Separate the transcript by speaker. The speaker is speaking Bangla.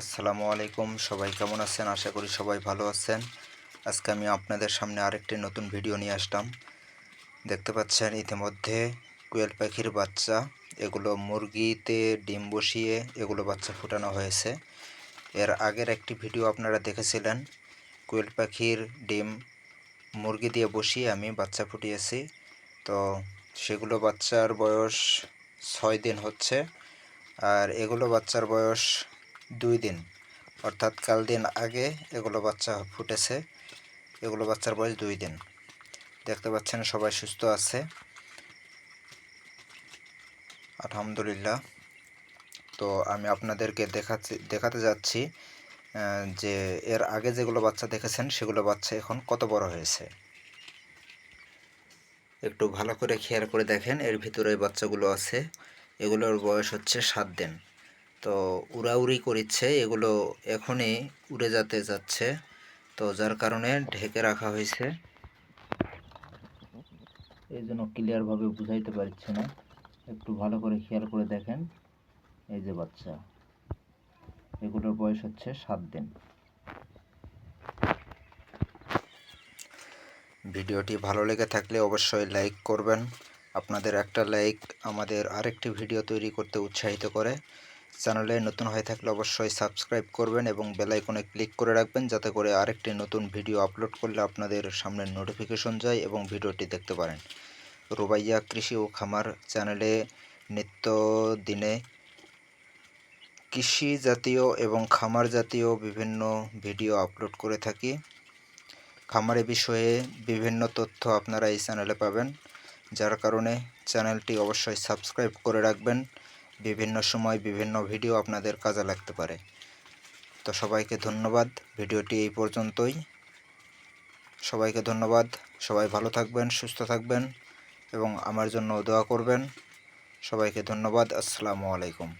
Speaker 1: আসসালামু আলাইকুম। সবাই কেমন আছেন? আশা করি সবাই ভালো আছেন। আজকে আমি আপনাদের সামনে আরেকটি নতুন ভিডিও নিয়ে আসলাম। দেখতে পাচ্ছেন, ইতিমধ্যে কুয়েল পাখির বাচ্চা, এগুলো মুরগিতে ডিম বসিয়ে এগুলো বাচ্চা ফুটানো হয়েছে। এর আগের একটি ভিডিও আপনারা দেখেছিলেন, কুয়েল পাখির ডিম মুরগি দিয়ে বসিয়ে আমি বাচ্চা ফুটিয়েছি। তো সেগুলো বাচ্চার বয়স ছয় দিন হচ্ছে, আর এগুলো বাচ্চার বয়স দুই দিন। অর্থাৎ কাল দিন আগে এগুলো বাচ্চা ফুটেছে, এগুলো বাচ্চার বয়স দুই দিন। দেখতে পাচ্ছেন সবাই সুস্থ আছে। আলহামদুলিল্লাহ। তো আমি আপনাদেরকে দেখাচ্ছি, দেখাতে যাচ্ছি যে এর আগে যেগুলো বাচ্চা দেখেছেন, সেগুলো বাচ্চা এখন কত বড় হয়েছে। একটু ভালো করে খেয়াল করে দেখেন, এর ভিতরে বাচ্চাগুলো আছে, এগুলোর বয়স হচ্ছে সাত দিন। তো উড়াউড়ি করিচ্ছে, এগুলো এখনই উড়ে যেতে যাচ্ছে। তো যার কারণে ঢেকে রাখা হয়েছে। এই জন্য ক্লিয়ারভাবে বুঝাইতে পারছি না। একটু ভালো করে খেয়াল করে দেখেন। এই যে বাচ্চা, এগুলোর বয়স হচ্ছে সাত দিন। ভিডিওটি ভালো লেগে থাকলে অবশ্যই লাইক করবেন। আপনাদের একটা লাইক আমাদের আরেকটি ভিডিও তৈরি করতে উৎসাহিত করে। চ্যানেলে নতুন হয়ে থাকলে অবশ্যই সাবস্ক্রাইব করবেন এবং বেল আইকনে ক্লিক করে রাখবেন যাতে করে আরেকটি নতুন ভিডিও আপলোড করলে আপনাদের সামনে নোটিফিকেশন যায় এবং ভিডিওটি দেখতে পারেন। রুবাইয়া কৃষি ও খামার চ্যানেলে নিত্য দিনে কৃষি জাতীয় এবং খামার জাতীয় বিভিন্ন ভিডিও আপলোড করে থাকি। খামারের বিষয়ে বিভিন্ন তথ্য আপনারা এই চ্যানেলে পাবেন। যার কারণে চ্যানেলটি অবশ্যই সাবস্ক্রাইব করে রাখবেন। বিভিন্ন সময় বিভিন্ন ভিডিও আপনাদের কাজে লাগতে পারে। তো সবাইকে ধন্যবাদ। ভিডিওটি এই পর্যন্তই। সবাইকে ধন্যবাদ। সবাই ভালো থাকবেন, সুস্থ থাকবেন এবং আমার জন্য দোয়া করবেন। সবাইকে ধন্যবাদ। আসসালামু আলাইকুম।